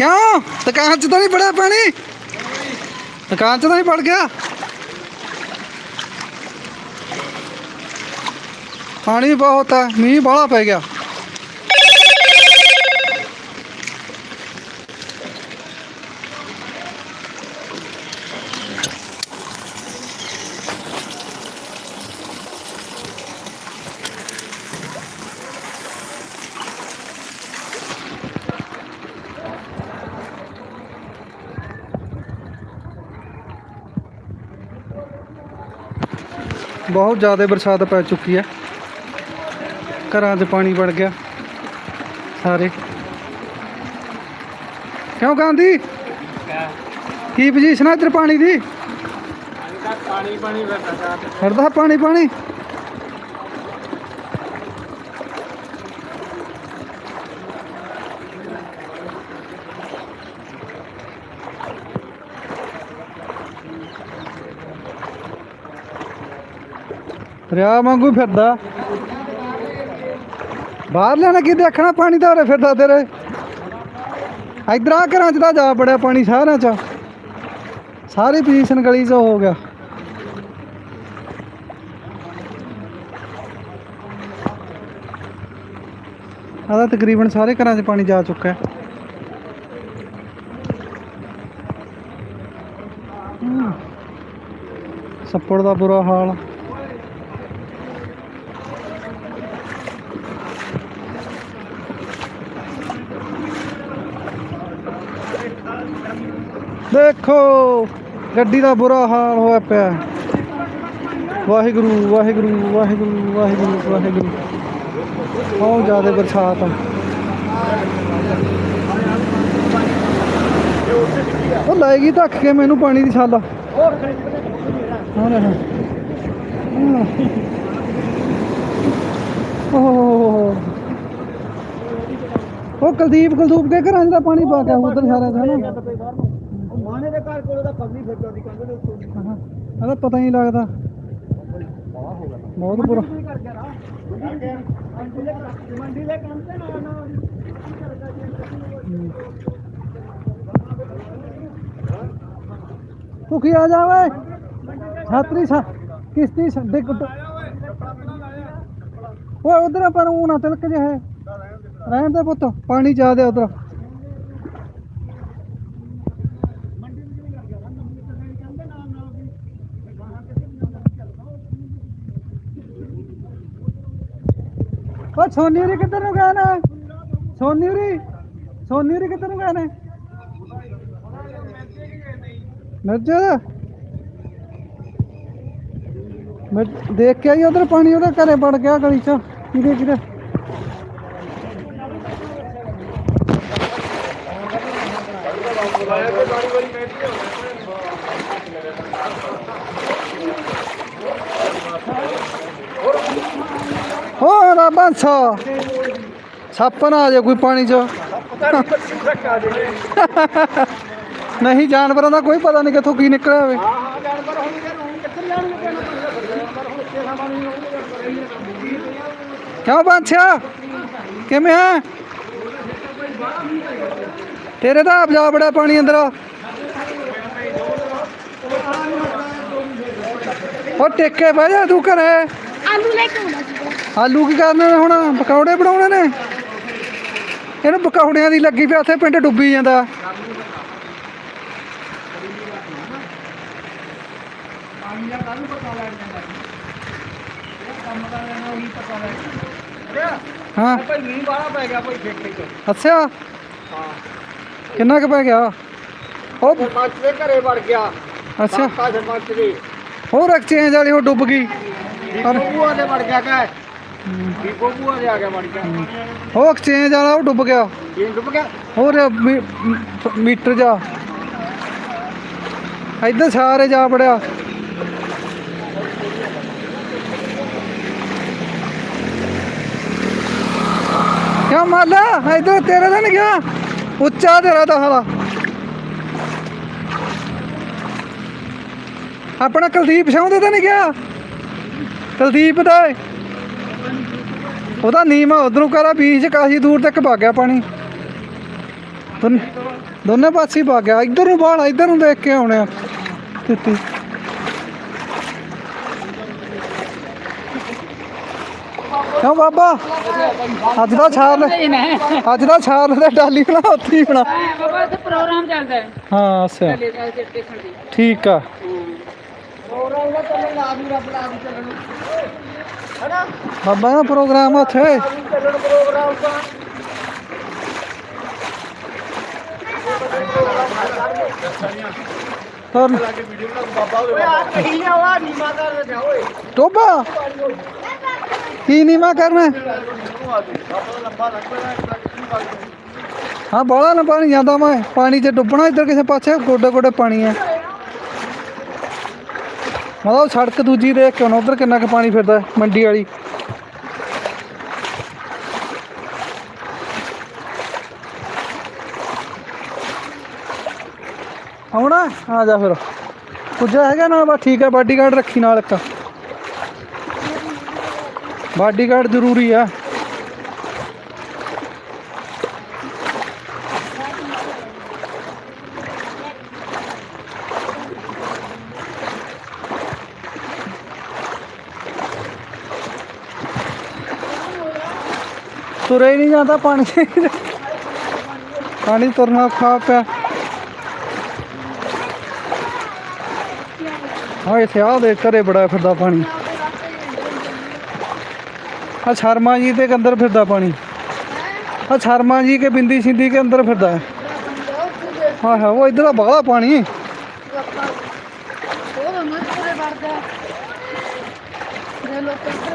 ਕਿਉਂ? ਦੁਕਾਨ 'ਚ ਤਾਂ ਨਹੀਂ ਵੜਿਆ ਪਾਣੀ? ਦੁਕਾਨ 'ਚ ਤਾਂ ਨਹੀਂ ਪੜ ਗਿਆ? ਪਾਣੀ ਬਹੁਤ ਹੈ ਮੀਂਹ ਬਾਹਲਾ ਪੈ ਗਿਆ। ਬਹੁਤ ਜ਼ਿਆਦਾ ਬਰਸਾਤ ਪੈ ਚੁੱਕੀ ਹੈ। ਘਰਾਂ 'ਚ ਪਾਣੀ ਵੜ ਗਿਆ। ਸਾਰੇ। ਕਿਉਂ ਗਾਂਧੀ? ਕੀ ਪੋਜੀਸ਼ਨ ਹੈ ਇੱਧਰ ਪਾਣੀ ਦੀ? ਪਾਣੀ ਪਾਣੀ ਵਰਤਾ ਫਿਰਦਾ ਪਾਣੀ ਪਾਣੀ। ਦਰਿਆ ਵਾਂਗੂ ਫਿਰਦਾ। ਬਾਹਰ ਲੈਣਾ ਕੀ ਦੇਖਣਾ, ਪਾਣੀ ਤਾਂ ਉਰੇ ਫਿਰਦਾ ਤੇਰੇ। ਇਧਰ ਆ ਘਰਾਂ ਚ ਤਾਂ ਜਾ ਬੜਿਆ ਪਾਣੀ ਸਾਰਿਆਂ ਚ। ਸਾਰੀ ਪੋਜੀਸ਼ਨ ਗਲੀ ਚ ਹੋ ਗਿਆ। ਆਦਾ ਤਕਰੀਬਨ ਸਾਰੇ ਘਰਾਂ 'ਚ ਪਾਣੀ ਜਾ ਚੁੱਕਾ ਹੈ। ਹਮ। ਛੱਪੜ ਦਾ ਬੁਰਾ ਹਾਲ। ਦੇਖੋ, ਗੱਡੀ ਦਾ ਬੁਰਾ ਹਾਲ ਹੋਇਆ ਪਿਆ। ਵਾਹਿਗੁਰੂ ਵਾਹਿਗੁਰੂ ਵਾਹਿਗੁਰੂ ਵਾਹਿਗੁਰੂ ਵਾਹਿਗੁਰੂ। ਬਹੁਤ ਜ਼ਿਆਦਾ ਬਰਸਾਤ ਆ। ਉਹ ਲੈ ਧੱਕ ਕੇ ਮੈਨੂੰ ਪਾਣੀ ਦੀ ਛਾਲਾ ਹਾਂ ਲੈ ਹਾਂ ਓਹ ਉਹ ਕੁਲਦੀਪ, ਕੁਲਦੂਪ ਕੇ ਘਰਾਂ 'ਚ ਪਾਣੀ ਪਾ ਕੇ ਉਧਰ ਸਾਰਾ ਦਾ ਨਾ ਮਾਨੇ ਦੇ ਘਰ ਕੋਲ ਦਾ ਪਗਲੀ ਫਿਰਦਾ ਦੀ ਕੰਧ ਦੇ। ਉੱਤੇ ਹਾਂ, ਇਹਦਾ ਪਤਾ ਹੀ ਨਹੀਂ ਲੱਗਦਾ। ਬਹੁਤ ਬੁਰਾ। ਕਰ ਗਿਆ ਨਾ। ਮੰਡੀ ਦੇ ਮੰਡੀ ਦੇ ਕੰਮ ਤੇ ਨਾ ਨਾ ਭੁਖੀ ਆ ਜਾਵੇ ਛਾਤਰੀ ਛਾ ਕਿਸ਼ਤੀ ਛ- ਡਿੱਗ ਪ- ਓਏ ਉਧਰ ਪਰ ਉਹ ਨਾ ਤਿਲਕ ਜੇ ਹੈ। ਰਹਿਣ ਦੇ ਪੁੱਤ ਪਾਣੀ ਜ਼ਿਆਦਾ ਉਧਰ। ਓ ਸੋਨੀ ਉਰੀ ਕਿੱਧਰ ਨੂੰ ਗਏ ਨੇ? ਸੋਨੀ ਉਰੀ ਸੋਨੀ ਉਰੀ ਕਿੱਧਰ ਨੂੰ ਗਏ ਨੇ? ਮਿਰਜ? ਮੈਂ ਦੇਖ ਕੇ ਆਈ ਉਧਰ ਪਾਣੀ, ਉਹਦੇ ਘਰੇ ਵੜ ਗਿਆ ਗਲੀ ਚ। ਕਿਹਦੇ ਕਿਹਦੇ ਹੋ ਨਾ ਬੰਸਾ ਸੱਪ ਨਾ ਆ ਜਾ ਕੋਈ ਪਾਣੀ ਚ। ਨਹੀਂ, ਜਾਨਵਰਾਂ ਦਾ ਕੋਈ ਪਤਾ ਨਹੀਂ ਕਿੱਥੋਂ ਕੀ ਨਿਕਲਿਆ ਹੋਵੇ। ਕਿਉਂ ਬਾਂਛਿਆ ਕਿਵੇਂ ਹੈ ਤੇਰੇ ਤਾਂ ਆਪ ਬੜਾ ਪਾਣੀ ਅੰਦਰ। ਉਹ ਟੇਕੇ ਬਹਿ ਜਾ ਤੂੰ ਘਰੇ। ਆਲੂ ਲੈ ਕੇ ਆਉਣਾ ਆਲੂ ਕੀ ਕਰਨੇ ਨੇ ਹੁਣ? ਪਕੌੜੇ ਬਣਾਉਣੇ ਨੇ? ਇਹਨੂੰ ਪਕੌੜਿਆਂ ਦੀ ਲੱਗੀ ਪਿਆ ਉੱਥੇ ਪਿੰਡ ਡੁੱਬੀ ਜਾਂਦਾ। ਹਾਂ। ਭਾਈ ਮੀਂਹ ਬਾਹਲਾ ਪੈ ਗਿਆ ਭਾਈ ਠੇਕੇ ਚ ਅੱਛਾ। ਹਾਂ ਕਿੰਨਾ ਕੁ ਪੈ ਗਿਆ? ਉਹ ਸਰਪੰਚ ਦੇ ਘਰੇ ਵੜ ਗਿਆ ਅੱਛਾ ਸਰਪੰਚ ਦੇ। ਹੋਰ ਐਕਸਚੇਂਜ ਵਾਲੀ ਉਹ ਡੁੱਬ ਗਈ। ਦੀਪੋ ਬੂਆ ਦੇ ਵੜ ਗਿਆ ਕਹੇ। ਦੀਪੋ ਬੂਆ ਦੇ ਆ ਗਿਆ ਵੜ ਗਿਆ ਉਹ ਐਕਸਚੇਂਜ ਵਾਲਾ ਉਹ ਡੁੱਬ ਗਿਆ। ਇਹ ਡੁੱਬ ਗਿਆ? ਹੋਰ ਮੀ- ਮ- ਮੀਟਰ ਜਾ। ਇੱਧਰ ਸਾਰੇ ਜਾ ਬੜਿਆ ਕਿਆ ਮਾਲਾ ਇੱਧਰ ਤੇਰੇ ਦਾ ਨਹੀਂ ਗਿਆ? ਉੱਚਾ ਤੇਰਾ ਤਾਂ ਹਾਲਾ ਆਪਣਾ ਕੁਲਦੀਪ ਸਿੰਘ ਦੇ ਤਾਂ ਨਹੀਂ ਗਿਆ? ਕੁਲਦੀਪ ਦਾ ਏ। ਉਹਦਾ ਨੀਮ ਆ ਉਧਰੋਂ ਕਰਾ ਬੀਜ ਕਾਫੀ ਦੂਰ ਤੱਕ ਭੱਗ ਗਿਆ ਪਾਣੀ। ਦੋਨੇ ਪਾਸੇ ਹੀ ਭੱਗ ਗਿਆ। ਇੱਧਰ ਨੂੰ ਬਾਹਰ ਇੱਧਰ ਨੂੰ ਦੇਖ ਕੇ ਆਉਣੇ ਆ। ਤਿੱਤੀ ਕਿਉਂ ਬਾਬਾ? ਅੱਜ ਦਾ ਛਾਲ ਅੱਜ ਦਾ ਛਾਲ ਦਾ ਡਾਲੀ ਬਣਾ ਉੱਥੇ ਹੀ ਬਣਾ। ਬਾਬਾ ਇੱਥੇ ਪ੍ਰੋਗਰਾਮ ਚੱਲਦਾ ਹੈ। ਹਾਂ ਅੱਛਾ। ਠੀਕ ਆ। ਪ੍ਰੋਗਰਾਮ ਦਾ ਚੱਲਣ ਲਾ ਦੂ ਰੱਬ ਲਾ ਦੂ ਚੱਲਣ। ਹਨਾ ਬਾਬਾ ਦਾ ਪ੍ਰੋਗਰਾਮ ਆ ਉੱਥੇ। ਚੱਲਣ ਪ੍ਰੋਗਰਾਮ ਦਾ ਹੋਰ। ਟੋਬਾ? ਕੀ ਨੀ ਮੈਂ ਕਰਨਾ? ਹਾਂ, ਬਾਲਾ ਨਾ ਪਾਣੀ, ਜਾਂਦਾ ਮੈਂ। ਪਾਣੀ 'ਚ ਡੁੱਬਣਾ ਇੱਧਰ ਕਿਸੇ ਪਾਸੇ ਗੋਡੇ ਗੋਡੇ ਪਾਣੀ ਆ। ਮਤਲਬ ਸੜਕ ਦੂਜੀ ਦੇਖ ਕੇ ਹੁਣ ਉਧਰ ਕਿੰਨਾ ਕੁ ਪਾਣੀ ਫਿਰਦਾ ਮੰਡੀ ਵਾਲੀ। ਆਉਣਾ? ਆ ਜਾ ਫਿਰ। ਪੁੱਜਾ ਹੈਗਾ ਨਾ ਬਸ ਠੀਕ ਹੈ ਬਾਡੀਗਾਰਡ ਰੱਖੀ ਨਾਲ ਇੱਕ। ਬਾਡੀਗਾਰਡ ਜ਼ਰੂਰੀ ਆ। ਜਾਂਦਾ ਪਾਣੀ। ਪਾਣੀ ਤੁਰਨਾ ਔਖਾ ਪਿਆ। ਹਾਂ, ਇੱਥੇ ਆ ਦੇ ਘਰੇ ਬੜਾ ਫਿਰਦਾ ਪਾਣੀ। ਆ ਸ਼ਰਮਾ ਜੀ ਦੇ ਅੰਦਰ ਫਿਰਦਾ ਪਾਣੀ। ਆ ਸ਼ਰਮਾ ਜੀ ਕੇ ਬਿੰਦੀ ਸਿੰਦੀ ਕੇ ਅੰਦਰ ਫਿਰਦਾ ਹੈ। ਹਾਂ ਹਾਂ ਉਹ ਇਧਰ ਦਾ ਬੜਾ ਪਾਣੀ।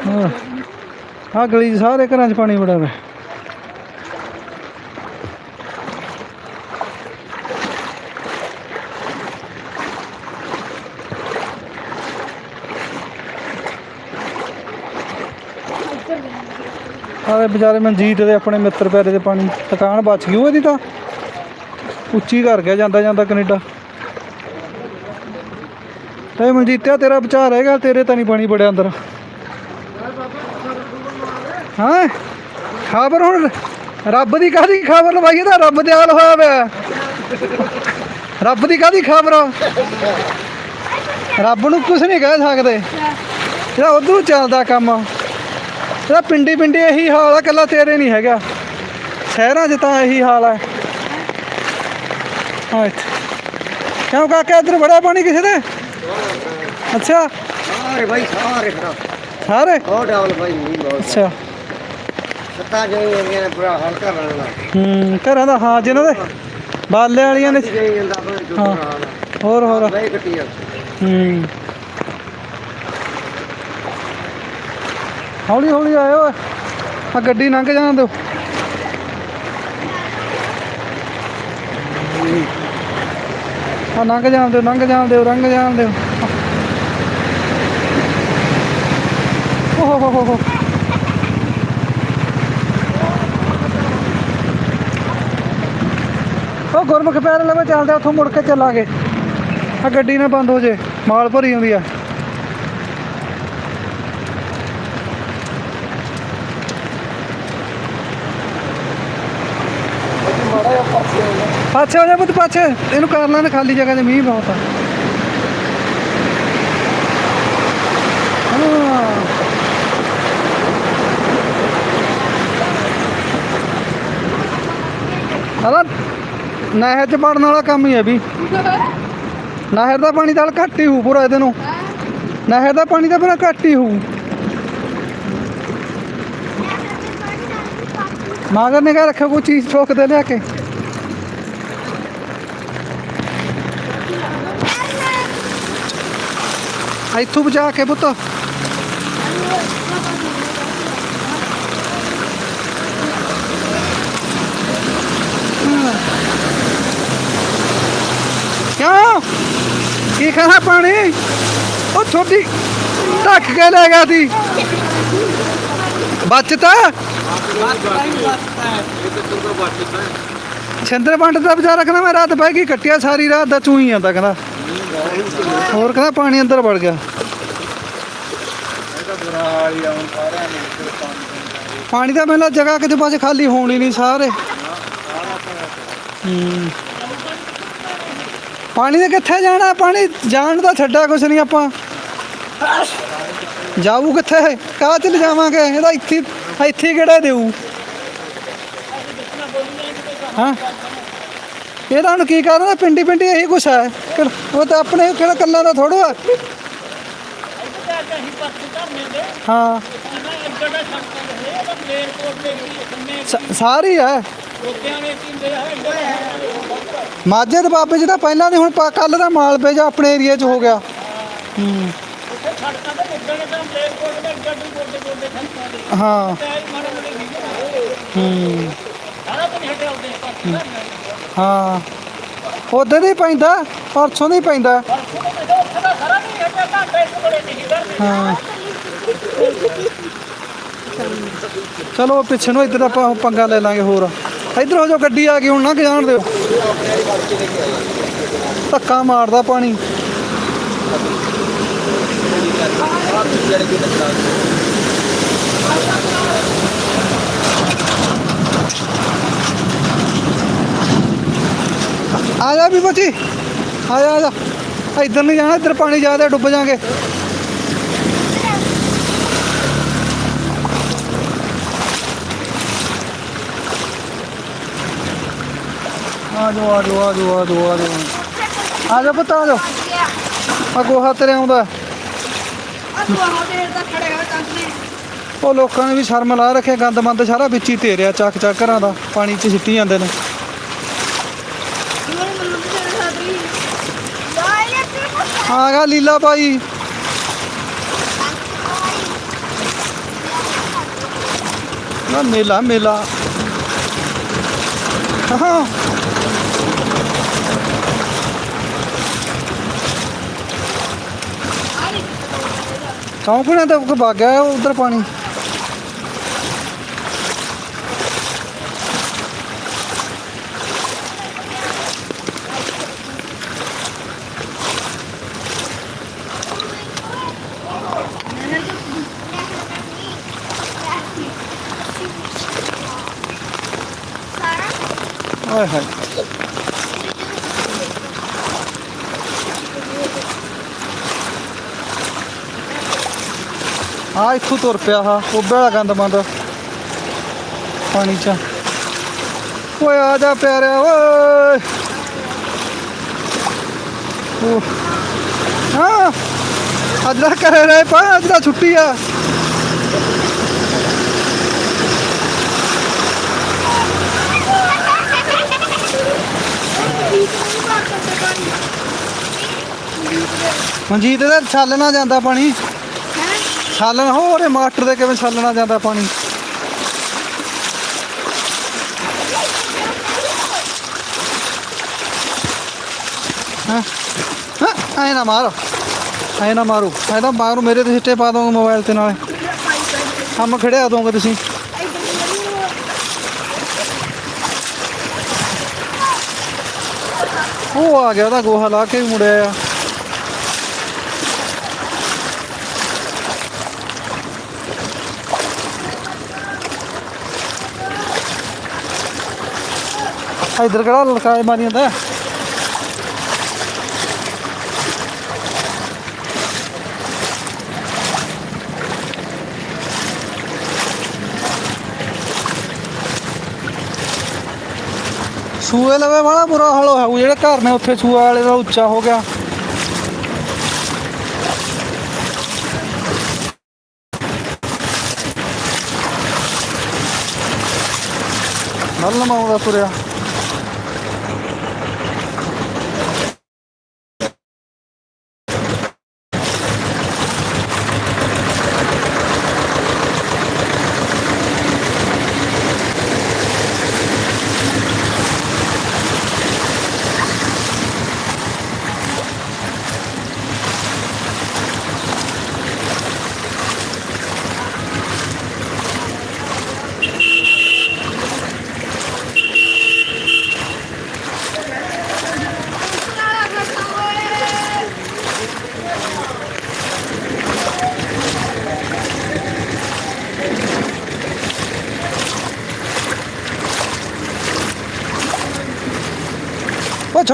ਹਾਂ ਆ ਗਲੀ 'ਚ ਸਾਰੇ ਘਰਾਂ 'ਚ ਪਾਣੀ ਬੜਾ ਵਾ ਆਲੇ ਵਿਚਾਰੇ ਮਨਜੀਤ ਦੇ ਆਪਣੇ ਮਿੱਤਰ ਪੈਰੇ ਦੇ ਪਾਣੀ ਦੁਕਾਨ ਬਚ ਗਈ ਉਹ ਇਹਦੀ ਤਾਂ। ਉੱਚੀ ਕਰ ਗਿਆ ਜਾਂਦਾ ਜਾਂਦਾ ਕੈਨੇਡਾ। ਤੇ ਮਨਜੀਤਿਆ, ਤੇਰਾ ਵਿਚਾਰ ਰਹੇਗਾ ਤੇਰੇ ਤਾਂ ਨਹੀਂ ਪਾਣੀ ਬੜਿਆ ਅੰਦਰ। ਹਾਂ? ਖਬਰ ਹੁਣ ਰੱਬ ਦੀ ਕਾਹਦੀ ਖਬਰ ਲਵਾਈਏ ਤਾਂ ਰੱਬ ਦੇ ਹਾਲ ਹੋਇਆ ਪਿਆ ਰੱਬ ਦੀ ਕਾਹਦੀ ਖਬਰ ਰੱਬ ਨੂੰ ਕੁਝ ਨਹੀਂ ਕਹਿ ਸਕਦੇ। ਜਿਹੜਾ ਉਧਰੋਂ ਚੱਲਦਾ ਕੰਮ ਇਹਦਾ ਪਿੰਡੀ ਪਿੰਡੀ ਇਹੀ ਹਾਲ ਆ ਕੱਲਾ ਤੇਰੇ ਨਹੀਂ ਹੈਗਾ। ਸ਼ਹਿਰਾਂ 'ਚ ਤਾਂ ਇਹੀ ਹਾਲ ਹੈ ਹਾਂ ਕਿਉਂ ਕਾਕਾ ਇੱਧਰ ਬੜਾ ਪਾਣੀ ਕਿਸੇ ਦੇ? ਅੱਛਾ। ਸਾਰੇ ਭਾਈ ਸਾਰੇ ਖੜਾ ਸਾਰੇ? ਉਹ ਡਬਲ ਭਾਈ ਨਹੀਂ ਬਹੁਤ। ਅੱਛਾ। ਸੱਤਾ ਜਾਈ ਜਾਂਦੀਆਂ ਨੇ ਬੁਰਾ ਹਾਲ ਕਰ ਲੈਣਾ ਹੂੰ ਘਰਾਂ ਦਾ ਹਾਂ ਜਿਹਨਾਂ ਦੇ ਬਾਲੇ ਵਾਲੀਆਂ ਨੇ। ਹਾਂ। ਹੋਰ ਹੋਰ। ਆ। ਹੂੰ। ਹੌਲੀ ਹੌਲੀ ਆਇਓ। ਆ ਗੱਡੀ ਲੰਘ ਜਾਣ ਦਿਓ। ਆ ਲੰਘ ਜਾਣ ਦਿਓ, ਲੰਘ ਜਾਣ ਦਿਓ, ਲੰਘ ਜਾਣ ਦਿਓ। ਓਹ ਹੋ ਹੋ ਹੋ ਉਹ ਗੁਰਮੁਖ ਪੈਰ ਲਵੇ ਚੱਲਦੇ ਉੱਥੋਂ ਮੁੜ ਕੇ ਚੱਲਾਂਗੇ। ਆ ਗੱਡੀ ਨਾ ਬੰਦ ਹੋ ਜੇ, ਮਾਲ ਭਰੀ ਹੁੰਦੀ ਆ। ਪਾਛੇ ਹੋ ਜਾ ਪੁੱਤ ਪਾਛੇ ਇਹਨੂੰ ਕਰ ਲੈਣ ਖਾਲੀ ਜਗ੍ਹਾ 'ਤੇ ਮੀਂਹ ਬਹੁਤ ਆ। ਹਾਂ। ਨਹਿਰ 'ਚ ਵੜਨ ਵਾਲਾ ਕੰਮ ਹੀ ਹੈ ਵੀ। ਨਹਿਰ ਦਾ ਪਾਣੀ ਤਾਂ ਘੱਟ ਹੀ ਹੋਊ ਪੂਰਾ ਇਹਦੇ ਨੂੰ। ਨਹਿਰ ਦਾ ਪਾਣੀ ਤਾਂ ਪੂਰਾ ਘੱਟ ਹੀ ਹੋਊ। ਮਾਗਰ ਨੇ ਕਹ ਰੱਖਿਆ ਕੋਈ ਚੀਜ਼ ਠੋਕ ਦੇ ਲਿਆ ਕੇ। ਇੱਥੋਂ ਬਚਾ ਕੇ ਪੁੱਤ ਕਿਉਂ ਕੀ ਖਾਣਾ ਪਾਣੀ ਉਹ ਛੋਟੀ ਢੱਕ ਕੇ ਲੈ ਗਿਆ ਸੀ ਬਚਤਾ ਛਿੰਦਰ ਪੰਡ ਦਾ ਵਿਚਾਰਾ ਕਹਿੰਦਾ ਮੈਂ ਰਾਤ ਬਹਿ ਗਈ ਕੱਟਿਆ ਸਾਰੀ ਰਾਤ ਦਾ ਚੂਈ ਆਂਦਾ ਕਹਿੰਦਾ ਹੋਰ ਕਹਿੰਦਾ ਪਾਣੀ ਅੰਦਰ ਵੜ ਗਿਆ? ਪਾਣੀ ਤਾਂ ਮੈਨੂੰ ਜਗ੍ਹਾ ਕਿਤੇ ਪਾਸੇ ਖਾਲੀ ਹੋਣੀ ਨਹੀਂ ਸਾਰੇ। ਪਾਣੀ ਦੇ ਕਿੱਥੇ ਜਾਣਾ? ਪਾਣੀ ਜਾਣ ਦਾ ਛੱਡਾ ਕੁਛ ਨਹੀਂ ਆਪਾਂ। ਜਾਊ ਕਿੱਥੇ? ਕਾਹ ਚ ਲਿਜਾਵਾਂਗੇ? ਇਹਦਾ ਇੱਥੇ ਇੱਥੇ ਕਿਹੜਾ ਦੇਊ? ਹਾਂ? ਇਹਦਾ ਹੁਣ ਕੀ ਕਰਨਾ ਪਿੰਡੀ ਪਿੰਡੀ ਇਹੀ ਕੁਛ ਹੈ। ਕਿ- ਉਹ ਤਾਂ ਆਪਣੇ ਕਿਹੜਾ ਕੱਲਾ ਦਾ ਥੋੜਾ ਆ ਹਾਂ। ਸ- ਸਾਰੀ ਹੈ। ਮਾਝੇ ਦੇ ਬਾਬੇ ਜੀ ਦਾ ਪਹਿਲਾਂ ਦੇ ਹੁਣ ਕੱਲ ਦਾ ਮਾਲ ਪੇ ਜਾ ਆਪਣੇ ਏਰੀਆ 'ਚ ਹੋ ਗਿਆ। ਹੂੰ। ਹਾਂ। ਹੂੰ। ਹਾਂ। ਉਦੋਂ ਹੀ ਪੈਂਦਾ ਪਰਸੋਂ ਦੀ ਪੈਂਦਾ। ਹਾਂ ਚਲੋ ਪਿੱਛੇ ਨੂੰ ਇੱਧਰ ਆਪਾਂ ਪੰਗਾ ਲੈ ਲਾਂਗੇ ਹੋਰ। ਇੱਧਰ ਹੋ ਜਾਓ ਗੱਡੀ ਆ ਗਈ ਹੁਣ ਨਾ ਜਾਣ ਦਿਓ। ਧੱਕਾ ਮਾਰਦਾ ਪਾਣੀ। ਆ ਜਾ ਵੀ ਬੱਚੀ ਆ ਜਾ ਆ ਜਾ। ਇੱਧਰ ਨਹੀਂ ਜਾਣਾ, ਇੱਧਰ ਪਾਣੀ ਜ਼ਿਆਦਾ ਡੁੱਬ ਜਾਾਂਗੇ ਆ ਜਾਓ ਆ ਜਾਓ ਆ ਜਾਓ ਆ ਜਾਓ ਆ ਜਾਓ। ਆ ਜਾ ਪੁੱਤ, ਆ ਜਾਓ। ਆ ਗੋਹਾ ਤੇਰੇ ਆਉਂਦਾ। ਉਹ ਲੋਕਾਂ ਨੇ ਵੀ ਸ਼ਰਮ ਲਾ ਰੱਖਿਆ ਗੰਦ ਮੰਦ ਸਾਰਾ ਵਿੱਚ ਹੀ ਤੇਰਿਆ ਚੱਕ ਚੱਕ ਘਰਾਂ ਦਾ, ਪਾਣੀ 'ਚ ਸਿੱਟੀ ਜਾਂਦੇ ਨੇ। ਆ ਲੀਲਾ ਭਾਈ ਨਾ ਮੇਲਾ ਮੇਲਾ। ਹਾਂ ਕੌਂਕਣਾ ਤਾਂ ਕੋਈ ਉਧਰ ਪਾਣੀ? ਇੱਥੋਂ ਤੁਰ ਪਿਆ ਹਾ ਉਹ ਵਾਲਾ ਗੰਦ ਮੰਦ ਪਾਣੀ ਚ। ਓਏ ਆ ਜਾ ਪਿਆਰਿਆ, ਓਏ। ਹਾਂ। ਅੱਜ ਦਾ ਕਰੇ ਰਹੇ ਪਾ ਅੱਜ ਦਾ ਛੁੱਟੀ ਆ। ਮਨਜੀਤ ਦਾ ਛਾਲਣਾ ਜਾਂਦਾ ਪਾਣੀ। ਛਾਲਣ ਹੋਰੇ ਮਾਸਟਰ ਦੇ ਕਿਵੇਂ ਛਾਲਣਾ ਜਾਂਦਾ ਪਾਣੀ? ਹਾਂ? ਐ ਨਾ ਮਾਰ, ਐ ਨਾ ਮਾਰੋ। ਐ ਤਾਂ ਮਾਰੋ, ਮੇਰੇ ਤੇ ਸਿੱਟੇ ਪਾ ਦੋਗੇ ਮੋਬਾਈਲ ਤੇ ਨਾਲੇ। ਕੰਮ ਖੜਿਆ ਦੋਗੇ ਤੁਸੀਂ। ਉਹ ਆ ਗਿਆ, ਉਹਦਾ ਗੋਹਾ ਲਾ ਕੇ ਵੀ ਮੁੜਿਆ ਆ। ਇਧਰ ਕਿਹੜਾ ਲੜਕਾ ਮਾਰੀ ਜਾਂਦਾ? ਸੂਏ ਲਵੇ ਵਾਲਾ ਬੁਰਾ ਹਾਲ ਹੋਇਆ ਉਹ ਜਿਹੜੇ ਘਰ ਨੇ ਉੱਥੇ ਸੂਆ ਵਾਲੇ ਦਾ ਉੱਚਾ ਹੋ ਗਿਆ। ਨਾਲ ਲਮਾਉਂਦਾ ਤੁਰਿਆ।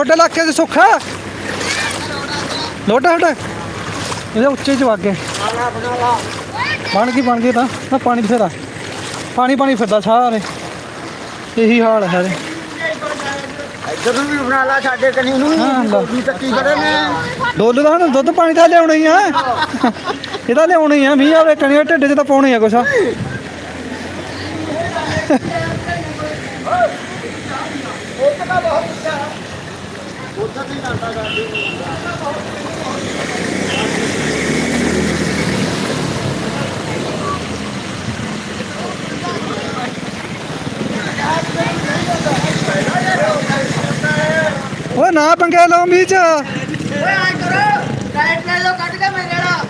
ਛੋਟੇ ਇਲਾਕੇ 'ਚ ਸੁੱਖਾ ਲੋਟਾ ਹਟਾ ਇਹਦੇ ਉੱਚੇ ਚ ਵਗ। ਬਣਾ ਗਈ ਬਣ ਗਈ ਤਾਂ। ਪਾਣੀ ਬਥੇਰਾ ਪਾਣੀ ਪਾਣੀ ਫਿਰਦਾ ਸਾਰੇ। ਇਹੀ ਹਾਲ ਹੈ ਸਾਰੇ। ਇੱਧਰ ਨੂੰ ਵੀ ਬਣਾ ਲਾ ਸਾਡੇ ਕਨੀ ਨੂੰ। ਹਾਂ। ਵੀ ਤੱਕੀ ਖੜੇ ਨੇ। ਡੋਲੂ ਦਾ ਹੁਣ ਦੁੱਧ ਪਾਣੀ ਤਾਂ ਲਿਆਉਣਾ ਹੀ ਆ। ਇਹਦਾ ਲਿਆਉਣਾ ਹੀ ਆ। ਮੀਂਹ ਆਵੇ ਕਣੀਆਂ ਢਿੱਡ 'ਚ ਤਾਂ ਪਾਉਣਾ ਹੀ ਆ ਕੁਛ ਇੱਕ ਤਾਂ ਬਹੁਤ ਉੱਚਾ ਹੈ ਓਏ ਨਾ ਪੰਗੇ ਲਓ ਮੀਂਹ 'ਚ। ਓਏ ਆ ਕਰੋ ਰਾਈਟ ਲੈ ਲਓ ਕੱਢ ਕੇ ਮੇਰੇ ਨਾਲ।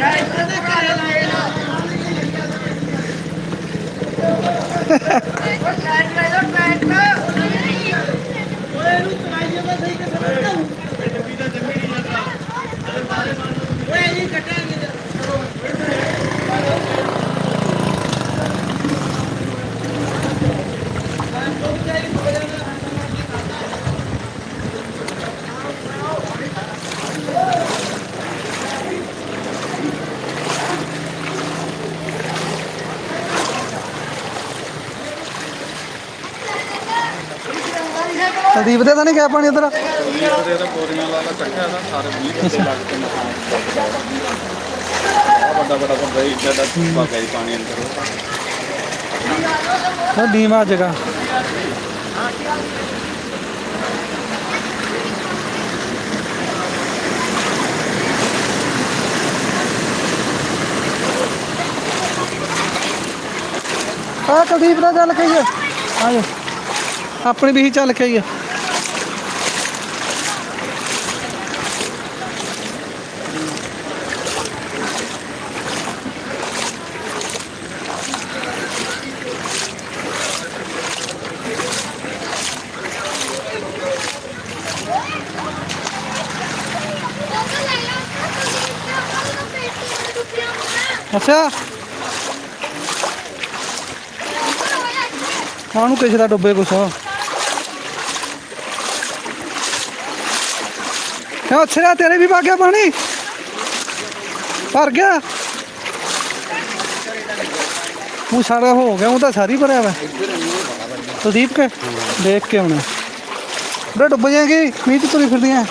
ਰਾਈਟ ਦੇ ਘਰੇ ਲਾਏ ਨਾ। ਓਏ ਲੈ ਇਹਨੂੰ ਚਲਾਈਏ ਤਾਂ ਸਹੀ ਕਿੱਥੇ ਕੁਲਦੀਪ ਦੇ ਤਾਂ ਨਹੀਂ ਗਿਆ ਪਾਣੀ ਉਧਰ? ਉਹਦੇ ਤਾਂ ਕੋਰੀਆਂ ਲਾ ਲਾ ਚੱਕਿਆ ਦਾ ਸਾਰੇ 20 ਬੰਦੇ ਲੱਗ ਕੇ ਨਹਾਉਣ ਵੱਡਾ ਵੱਡਾ ਬੰਦਾ ਇੱਡਾ ਦਾ ਪਾ ਗਿਆ ਜੀ ਪਾਣੀ ਅੰਦਰ। ਉਹ ਡੀਮਾ ਜਗਾ। ਆ ਕੁਲਦੀਪ ਦਾ ਚੱਲ ਕਹੀਏ ਆਜੋ। ਆਪਣੀ ਵੀ ਹੀ ਚੱਲ ਕੇ ਆਈਏ। ਅੱਛਾ। ਕਾਹਨੂੰ ਕਿਸੇ ਦਾ ਡੁੱਬੇ ਕੁਛ। ਕਿਉਂ ਅੱਛਾ ਤੇਰੇ ਵੀ ਵਗ ਗਿਆ ਪਾਣੀ ਭਰ ਗਿਆ। ਉਹ ਸਾਰਾ ਹੋ ਗਿਆ, ਉਹ ਤਾਂ ਸਾਰੀ ਭਰਿਆ ਵਾ। ਕੁਲਦੀਪ ਕੇ, ਦੇਖ ਕੇ ਆਉਣਾ। ਬੜੇ ਡੁੱਬ ਜਾਏਗੀ, ਮੀਂਹ ਚ ਤੁਰੀ ਫਿਰਦੀਆਂ।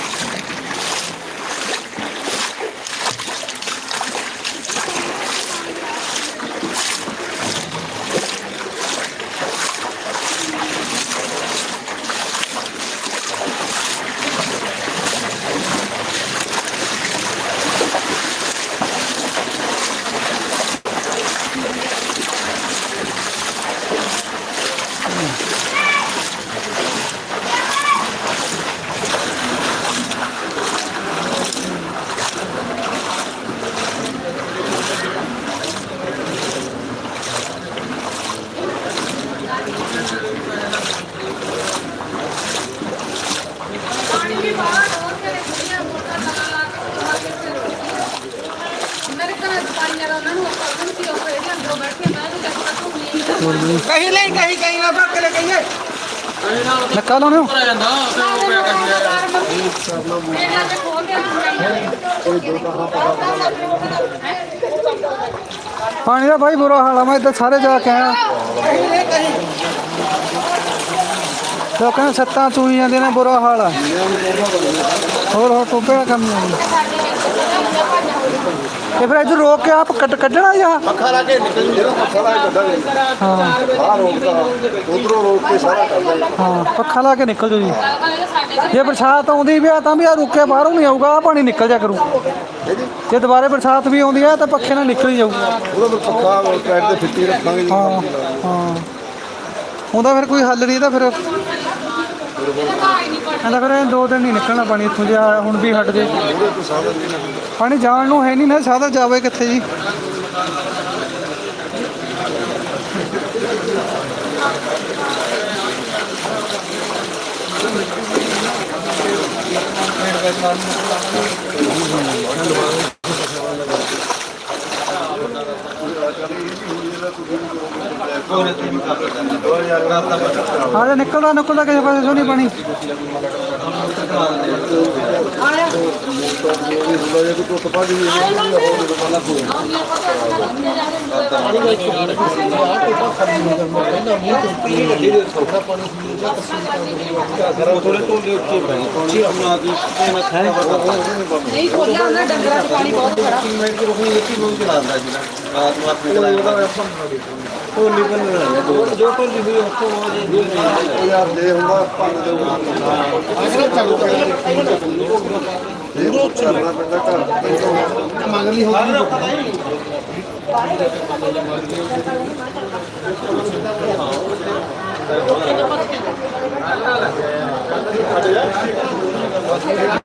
ਘਰ ਪਾਣੀ ਵਾਲਾ ਉਹਨਾਂ ਨੂੰ ਆਪਾਂ ਉਹਨਾਂ ਨੂੰ ਕੀ ਹੋ ਇਹਦੇ ਅੰਦਰੋਂ ਬੈਠੇ ਮੈਂ ਉਹਨੂੰ ਕਹਿੰਦਾ ਤੂੰ ਨਹੀਂ ਕਹੀਂ ਨਹੀਂ। ਕਹੀਂ ਕਹੀਂ ਨਾ ਫੱਕ ਲੈ ਕਹੀਏ ਨੱਕਾ ਲਾਉਣੇ ਹੋ? ਇਹਨਾਂ ਤੇ ਖੋਲ ਕੇ ਪਾਣੀ ਦਾ ਬਾਈ ਬੁਰਾ ਹਾਲ ਆ ਮੈਂ ਇੱਧਰ ਸਾਰੇ ਜਾ ਕੇ ਆਇਆ। ਕਹੀਂ ਨਹੀਂ ਕਹੀਂ। ਲੋਕਾਂ ਦੇ ਸੱਤਾਂ ਚੂਈ ਜਾਂਦੇ ਨੇ ਬੁਰਾ ਹਾਲ ਆ। ਹੋਰ ਹੋਰ ਟੋਪੇ ਦਾ ਕੰਮ ਨਹੀਂ ਇਹ ਫਿਰ ਇੱਧਰ ਰੋਕ ਕੇ ਆਪ ਕੱਢ ਕੱਢਣਾ ਜਾਂ? ਪੱਖਾ ਲਾ ਕੇ ਨਿਕਲ ਜਿਹੜਾ ਪੱਖਾ ਲਾ ਕੇ ਕੱਢਾਂਗੇ। ਹਾਂ। ਬਾਹਰ ਰੋਕਦਾ ਉਧਰੋਂ ਰੋਕ ਕੇ ਸਾਰਾ ਕਰਦਾ ਹਾਂ ਪੱਖਾ ਲਾ ਕੇ ਨਿਕਲ ਜਾਓ ਜੀ। ਜੇ ਬਰਸਾਤ ਆਉਂਦੀ ਵੀ ਆ ਤਾਂ ਵੀ ਆ ਰੁੱਕੇ ਬਾਹਰੋਂ ਨਹੀਂ ਆਊਗਾ ਆ ਪਾਣੀ ਨਿਕਲ ਜਾ ਕਰੂ। ਜੇ? ਦੁਬਾਰੇ ਬਰਸਾਤ ਵੀ ਆਉਂਦੀ ਆ ਤਾਂ ਪੱਖੇ ਨਾਲ ਨਿਕਲ ਹੀ ਜਾਊਗਾ। ਉਹਦਾ ਫਿਰ ਪੱਖਾ ਟਾਇਰ ਤੇ ਫਿੱਟੀ ਰੱਖਾਂਗੇ ਜੀ। ਹਾਂ ਹਾਂ। ਉਹਦਾ ਫਿਰ ਕੋਈ ਹੱਲ ਨਹੀਂ ਤਾਂ ਫਿਰ ਕਹਿੰਦਾ ਫਿਰ ਇਹ ਦੋ ਦਿਨ ਨਹੀਂ ਨਿਕਲਣਾ ਪਾਣੀ ਇੱਥੋਂ ਜੇ ਆ ਹੁਣ ਵੀ ਹਟ ਜੇ। ਪਾਣੀ ਜਾਣ ਨੂੰ ਹੈ ਨਹੀਂ ਨਾ ਸਾਦਾ ਜਾਵੇ ਕਿੱਥੇ ਜੀ? ਹਾਂ ਜੇ ਨਿਕਲਦਾ ਨਿਕਲਦਾ ਕਿਸੇ ਪਾਸੇ ਸੋਨੀ ਪਾਣੀ ਨਹੀਂ ਖੋਲਿਆ ਉਹਨਾਂ ਡੰਗਰਾਂ 'ਚ ਪਾਣੀ ਬਹੁਤ ਖੜਾ। ਹਾਂ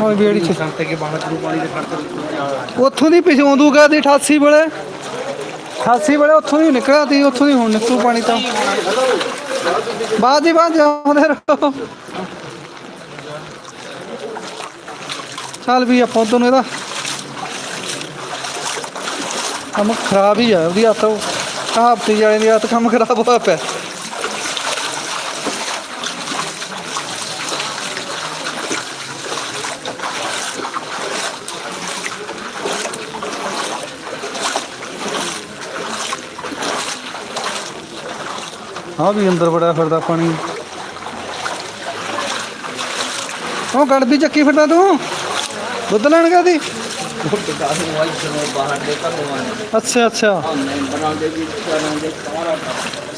ਹਾਂ ਬੇੜੀ ਚ ਸੰਤੇ ਕੇ ਬਾਹਰ ਨੂੰ ਪਾਣੀ ਦੇ ਖੜਤੇ ਉੱਥੋਂ ਦੀ ਪਿਛੋਂ ਦੂਗਾ ਦੀ 88 ਵੇਲੇ? 88 ਵੇਲੇ ਉੱਥੋਂ ਦੀ ਨਿਕਲਿਆ ਤੀ ਉੱਥੋਂ ਦੀ ਹੁਣ ਨਿਕਲੂ ਪਾਣੀ ਤਾਂ। ਬਾਅਦ ਹੀ ਬਾਅਦ ਜਾਉਂਦੇ ਰਹੋ। ਚੱਲ ਵੀ ਆਪਾਂ ਉਧਰ ਇਹਦਾ ਕੰਮ ਖਰਾਬ ਹੀ ਆ ਉਹਦੀ ਹੱਥ ਕਹਾਵਤੀ ਵਾਲੇ ਦੀ ਹੱਥ ਕੰਮ ਖਰਾਬ ਹੋਇਆ ਪਿਆ। ਹਾਂ ਵੀ ਅੰਦਰ ਬੜਾ ਫਿਰਦਾ ਪਾਣੀ। ਉਹ ਗੜਬੀ ਚੱਕੀ ਫਿਰਦਾ ਤੂੰ। ਦੁੱਧ ਲੈਣ ਗਿਆ ਦੀ ਅੱਛਾ ਅੱਛਾ।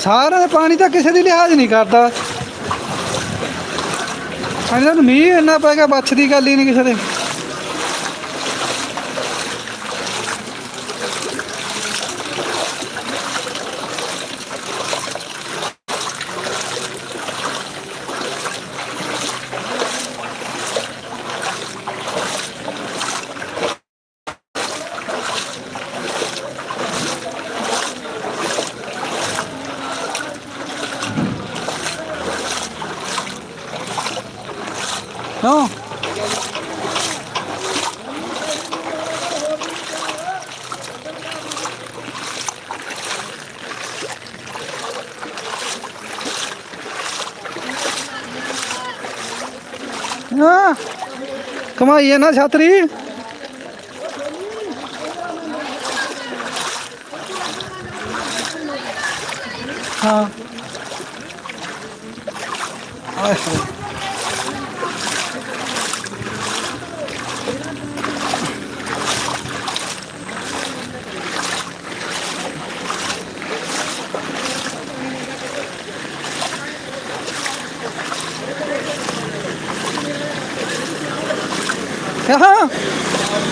ਸਾਰਾ ਦੇ ਪਾਣੀ ਤਾਂ ਕਿਸੇ ਦੀ ਲਿਹਾਜ਼ ਨਹੀਂ ਕਰਦਾ। ਇਹਨਾਂ ਨੂੰ ਮੀਂਹ ਇੰਨਾ ਪੈ ਗਿਆ ਬੱਚ ਦੀ ਗੱਲ ਹੀ ਨਹੀਂ ਕਿਸੇ ਦੇ ਕਿਉਂ ਹਾਂ ਕਮਾਈ ਹੈ ਨਾ ਛਾਤਰੀ ਹਾਂ ਆਏ ਹੋਏ। ਹਾਂ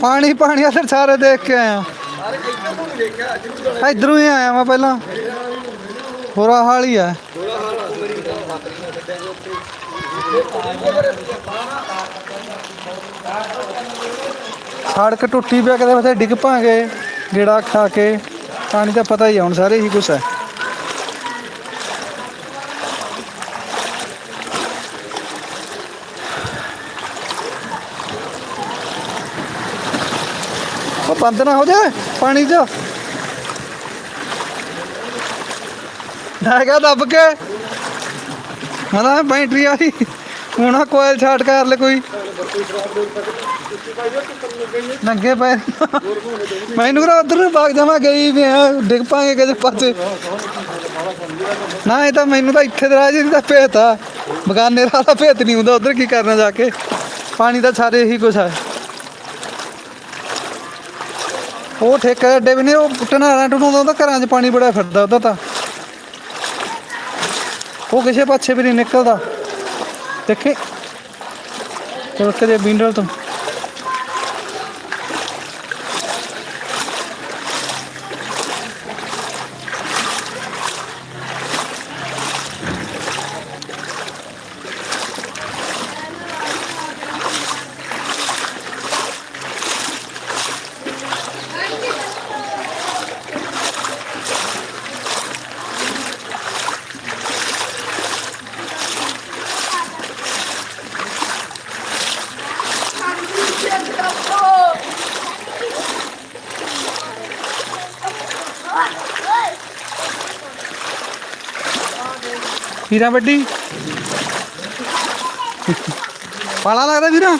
ਪਾਣੀ ਪਾਣੀ ਅਸਰ ਸਾਰੇ ਦੇਖ ਕੇ ਆਇਆ ਇਧਰੋਂ ਹੀ ਆਇਆ ਮੈਂ ਪਹਿਲਾਂ ਬੁਰਾ ਹਾਲ ਹੀ ਆ ਸੜਕ ਟੁੱਟੀ ਪਿਆ ਕਦੇ ਉੱਥੇ ਡਿੱਗ ਪਾਂਗੇ ਗੇੜਾ ਖਾ ਕੇ। ਪਾਣੀ ਦਾ ਪਤਾ ਹੀ ਆ, ਹੁਣ ਸਾਰੇ ਹੀ ਕੁਛ ਹੈ। ਉਹ ਬੰਦ ਨਾ ਹੋ ਜਾਏ, ਪਾਣੀ 'ਚ। ਹੈਗਾ ਦੱਬ ਕੇ। ਹਨਾ ਬੈਟਰੀ ਵਾਲੀ। ਹੁਣ ਕੋਇਲ ਛਾਟ ਕਰ ਲੈ ਕੋਈ। ਨੰਗੇ ਪੈ ਮੈਨੂੰ ਕਰਾ ਉਧਰ ਭਾਗ ਜਾਵਾਂ, ਗਈ ਵੀ ਡਿੱਗ ਪਾਂਗੇ ਕਿਤੇ ਪਾਸੇ। ਨਾ, ਇਹ ਤਾਂ ਮੈਨੂੰ ਤਾਂ ਇੱਥੇ ਦੇ ਦਾ ਭੇਤ ਆ। ਬਗਾਨੇ ਦਾ ਤਾਂ ਭੇਤ ਨਹੀਂ ਹੁੰਦਾ, ਉਧਰ ਕੀ ਕਰਨਾ ਜਾ ਕੇ। ਪਾਣੀ ਦਾ ਸਾਰੇ ਇਹੀ ਕੁਛ ਆ। ਉਹ ਠੇਕਾ ਅੱਡੇ ਵੀ ਨੇ, ਉਹ ਟਨਾਰਾਂ ਟਨੂਆਂ ਦਾ ਘਰਾਂ 'ਚ ਪਾਣੀ ਬੜਾ ਫਿਰਦਾ ਉਹਦਾ ਤਾਂ। ਉਹ ਕਿਸੇ ਪਾਸੇ ਵੀ ਨਹੀਂ ਨਿਕਲਦਾ। ਦੇਖੇ? ਉਹ ਕਦੇ ਬਿੰਡਲ ਤੋਂ। ਵੀਰਾਂ ਵੱਡੀ। ਪਾਲਾ ਲੱਗਦਾ ਵੀਰਾਂ